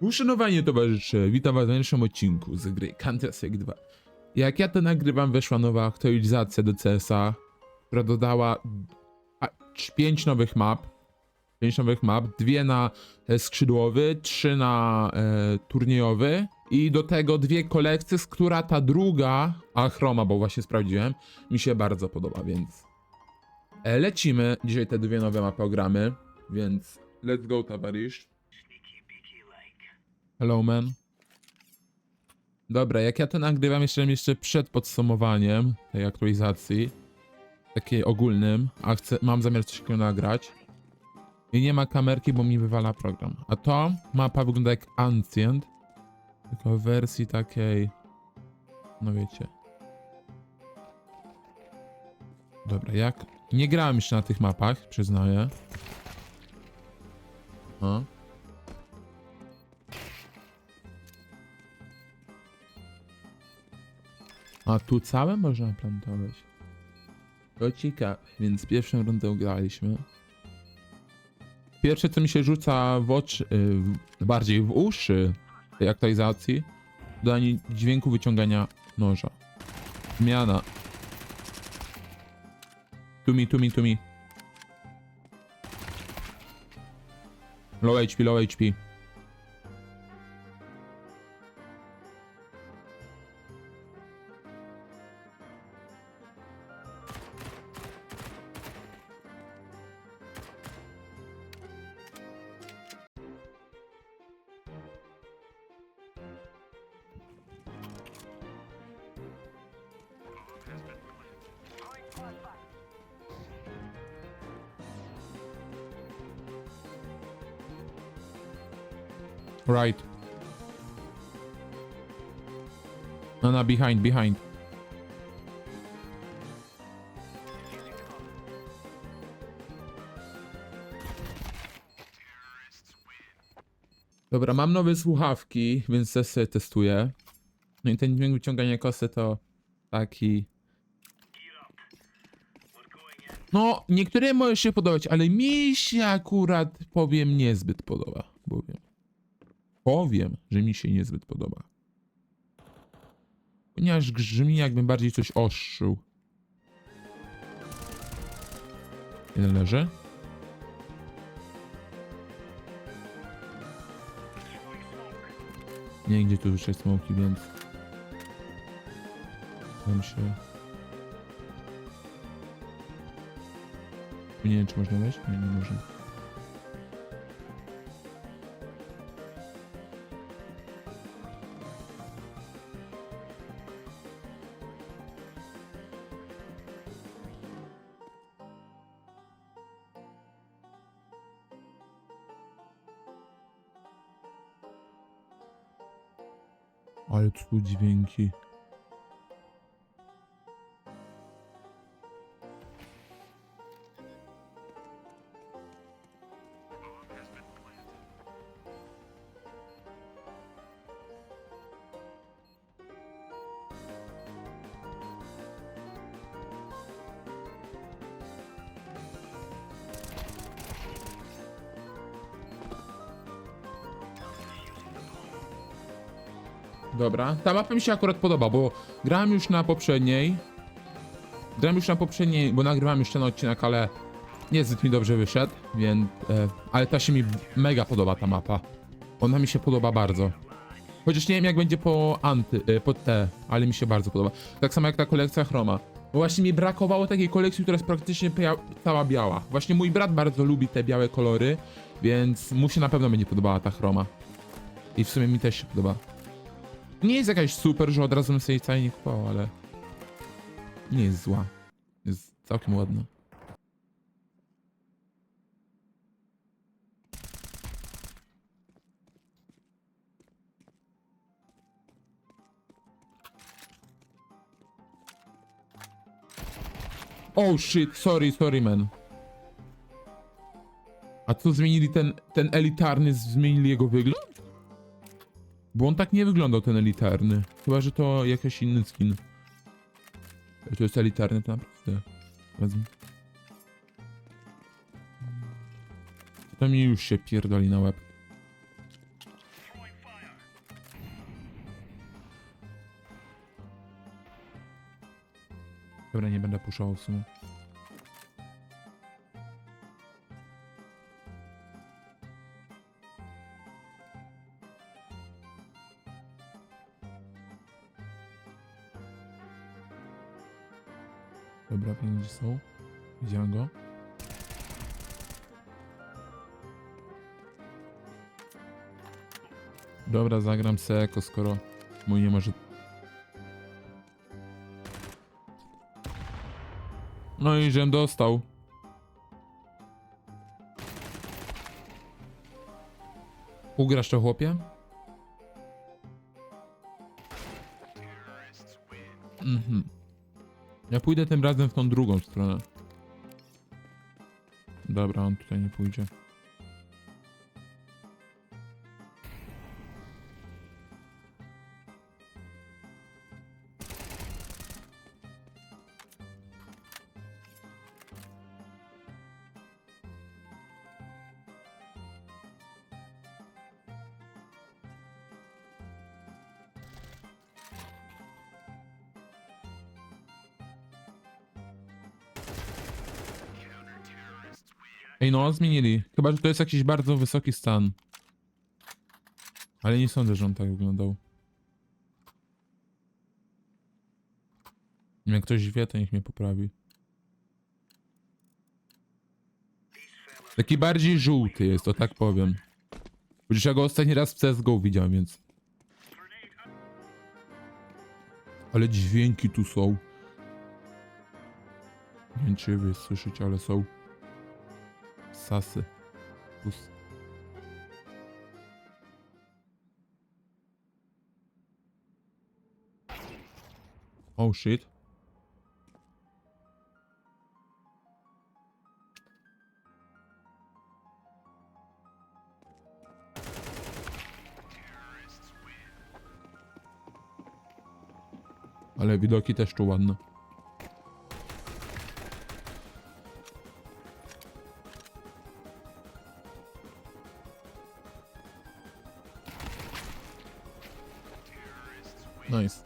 Uszanowanie towarzysze, witam was w najnowszym odcinku z gry Counter-Strike 2. Jak ja to nagrywam, weszła nowa aktualizacja do CS-a, która dodała 5 nowych map. 5 nowych map, dwie na e, skrzydłowy, trzy na e, turniejowy i do tego dwie kolekcje, z która ta druga, a chroma, bo właśnie sprawdziłem, mi się bardzo podoba, więc e, lecimy. Dzisiaj te dwie nowe mapy ogramy, więc let's go towarzysz. Hello man. Dobra, jak ja to nagrywam jeszcze, jeszcze przed podsumowaniem tej aktualizacji, takiej ogólnym, a chcę, mam zamiar coś takiego nagrać. I nie ma kamerki, bo mi wywala program. A to mapa wygląda jak Ancient, tylko w wersji takiej, no wiecie. Dobra, jak... Nie grałem jeszcze na tych mapach, przyznaję. O. A tu całe można plantować. To ciekawe, więc pierwszą rundę graliśmy. Pierwsze co mi się rzuca w oczy, y, bardziej w uszy tej aktualizacji, dodanie dźwięku wyciągania noża. Zmiana. Tu mi, tu mi, tu mi. Low HP, low HP. Right. No, no, behind, behind. Dobra, mam nowe słuchawki, więc też sobie testuję. No i ten dźwięk wyciągania kosy to taki... No, niektórym może się podobać, ale mi się akurat, powiem, niezbyt podoba, bowiem. Powiem, że mi się niezbyt podoba. Ponieważ grzmi jakbym bardziej coś ostrzył. Jeden leży. Nie, gdzie tu jeszcze smoki, więc... Tam się... Nie wiem, czy można wejść? Nie, nie można. Ale tu dźwięki. Dobra, ta mapa mi się akurat podoba, bo grałem już na poprzedniej. Grałem już na poprzedniej, bo nagrywałem już ten odcinek, ale niezbyt mi dobrze wyszedł, więc... E, ale ta się mi mega podoba, ta mapa. Ona mi się podoba bardzo. Chociaż nie wiem jak będzie po anty, e, po te, ale mi się bardzo podoba. Tak samo jak ta kolekcja chroma. Bo właśnie mi brakowało takiej kolekcji, która jest praktycznie cała biała. Właśnie mój brat bardzo lubi te białe kolory, więc mu się na pewno będzie podobała ta chroma. I w sumie mi też się podoba. Nie jest jakaś super, że od razu bym sobie wcale nie kupował, ale nie jest zła. Jest całkiem ładna. Oh shit, sorry, sorry man. A co zmienili ten, ten elitarny, zmienili jego wygląd? Bo on tak nie wyglądał, ten elitarny. Chyba, że to jakiś inny skin. To jest elitarny, to naprawdę. Wezmę. To mi już się pierdoli na łeb. Dobra, nie będę puszczał w sumie. Dobra, pieniądze są. Widziałem go. Dobra, zagram se jako, skoro mój nie może... No i żem dostał. Ugrasz to chłopie? Mhm. Ja pójdę tym razem w tą drugą stronę. Dobra, on tutaj nie pójdzie. Ej no, zmienili. Chyba, że to jest jakiś bardzo wysoki stan. Ale nie sądzę, że on tak wyglądał. Jak ktoś wie, to niech mnie poprawi. Taki bardziej żółty jest, to tak powiem. Chociaż ja go ostatni raz w CSGO widziałem, więc... Ale dźwięki tu są. Nie wiem, czy wy słyszycie, ale są. Sasy. Pus. Oh shit. Ale widoki też tu ładne. Nice.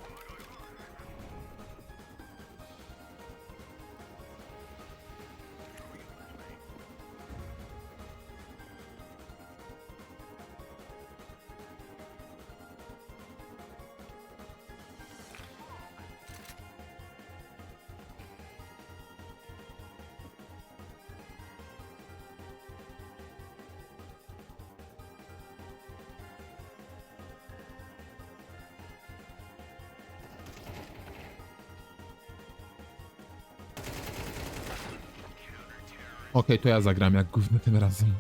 Okej, to ja zagram jak gówno tym razem.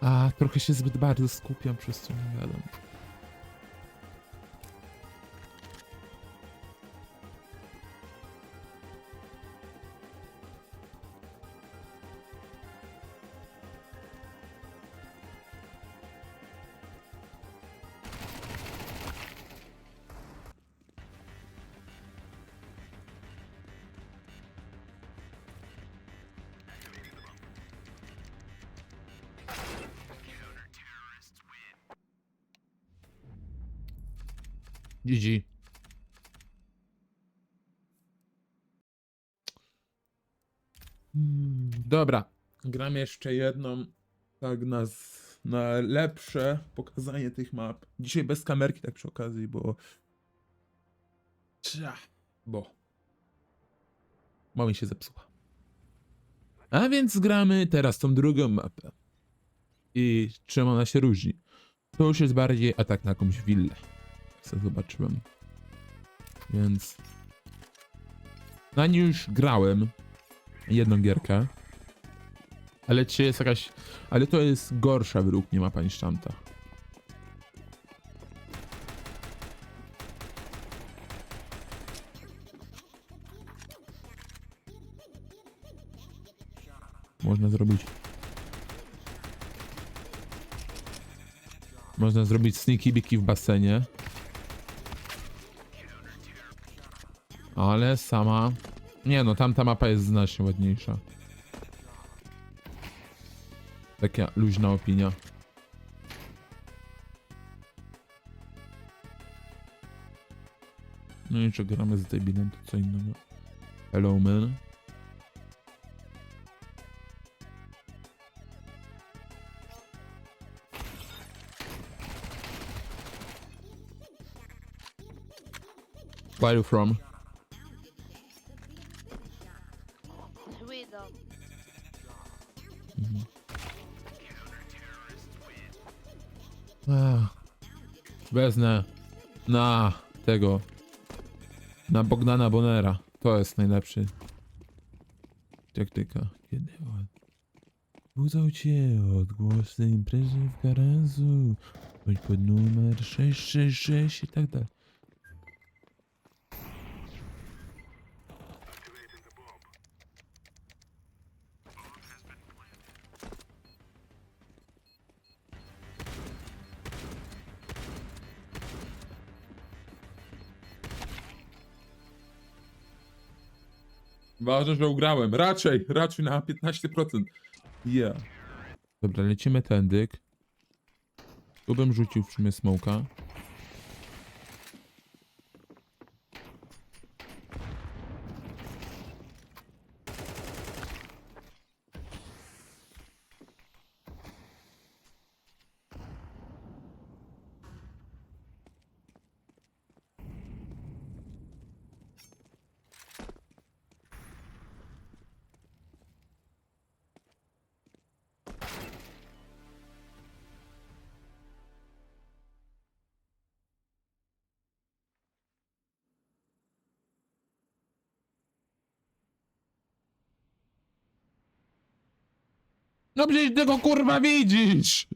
A, trochę się zbyt bardzo skupiam, przez co nie gadam. GG. Dobra, gram jeszcze jedną, tak na, na lepsze pokazanie tych map. Dzisiaj bez kamerki, tak przy okazji, bo... Cia, bo... Bo mi się zepsuła. A więc gramy teraz tą drugą mapę. I czym ona się różni? To już jest bardziej atak na jakąś willę. Co zobaczyłem. Więc... Na nie już grałem jedną gierkę. Ale czy jest jakaś... Ale to jest gorsza według mnie mapa niż tamta. Można zrobić... Można zrobić sneaky biki w basenie. Ale sama... Nie no, tamta mapa jest znacznie ładniejsza. Taka luźna opinia. No i czy gramy z debilem, to co innego. Hello, man. Where are you from? Wezmę na tego. Na Bogdana Bonera. To jest najlepszy. Taktyka. Kiedy od... Budzą cię odgłos tej imprezy w garażu. Chodź pod numer 666 i tak dalej. Ważne, że ugrałem. Raczej, raczej na 15%. Yeah. Dobra, lecimy tędyk. Tu bym rzucił w sumie smoka. No przecież tego kurwa widzisz!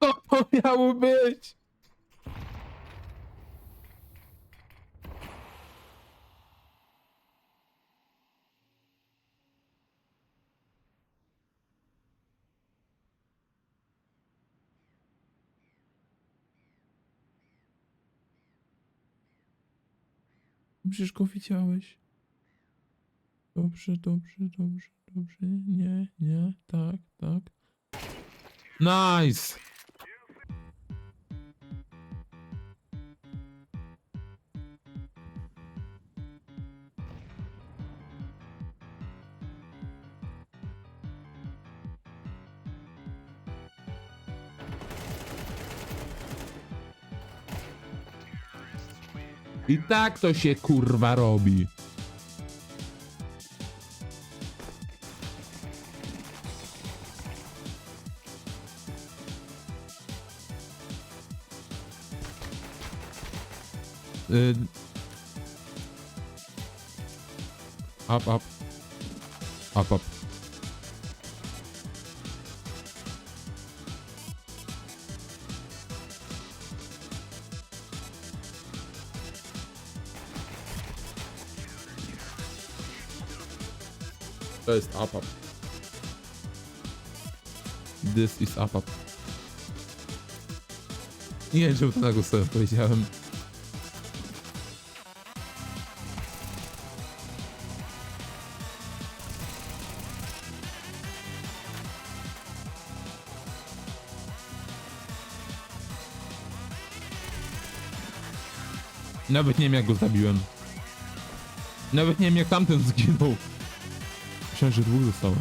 Co to miało być? Przecież go widziałeś. Dobrze, dobrze, dobrze, dobrze. Nie, nie, tak, tak. Nice! I tak to się kurwa robi. Sinn. Ab, ab. Ab, ab. Da ist ab, ab. Das ist ab, ab. Nie wiem, czemu to na głos powiedziałem. Nawet nie wiem jak go zabiłem. Nawet nie wiem jak tamten zginął. Myślałem, że dwóch zostało.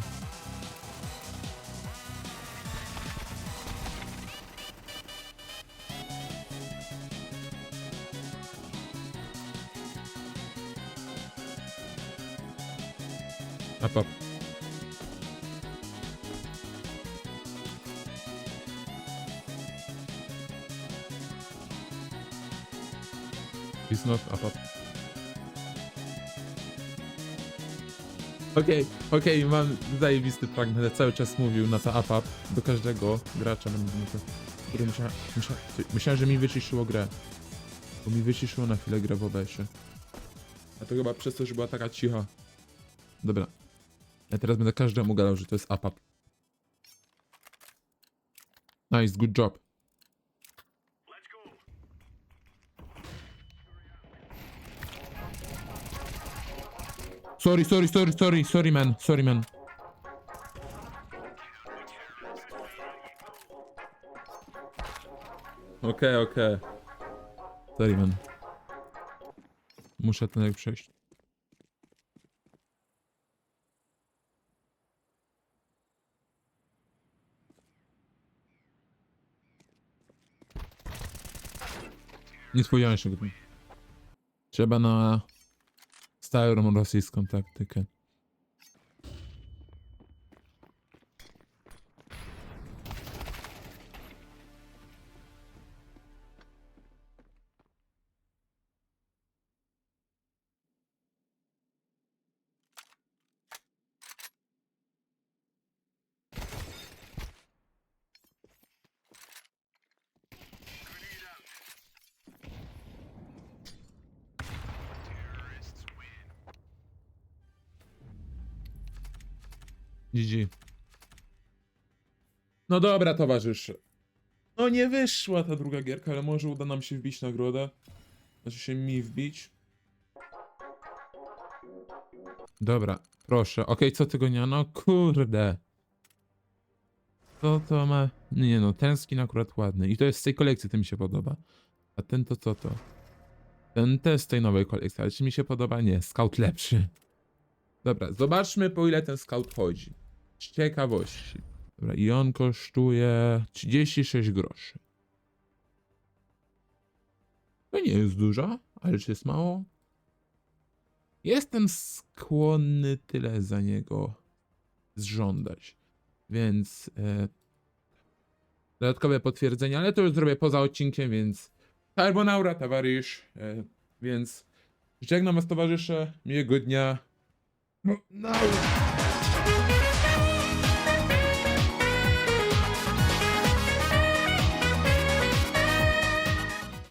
Not up. Okej, okej, mam zajebisty plan, będę cały czas mówił na to up do każdego gracza, będę musiał, myślałem, że mi wyciszyło grę. Bo mi wyciszyło na chwilę grę w OBS-ie. A to chyba przez to, że była taka cicha. Dobra. Ja teraz będę każdemu gadał, że to jest up. Nice, good job. Sorry, sorry, sorry, sorry, sorry man, sorry man. Okej, okej. Sorry man. Muszę ten jak przejść. Nie spodziewałem się tego. Trzeba na stają nam rasijską taktykę. GG. No dobra, towarzysze. No nie wyszła ta druga gierka, ale może uda nam się wbić nagrodę. Znaczy się mi wbić. Dobra, proszę. Okej, co tygodnia? No kurde. Co to ma? Nie no, ten skin akurat ładny. I to jest z tej kolekcji, to mi się podoba. A ten to co to? Ten też z tej nowej kolekcji, ale czy mi się podoba? Nie, scout lepszy. Dobra, zobaczmy po ile ten scout chodzi. Z ciekawości. Dobra, i on kosztuje 36 groszy. To nie jest dużo, ale czy jest mało? Jestem skłonny tyle za niego zżądać. Więc e, dodatkowe potwierdzenie, ale to już zrobię poza odcinkiem, więc Carbonaura, towarzysz. E, więc żegnam was towarzysze, miłego dnia. No, no.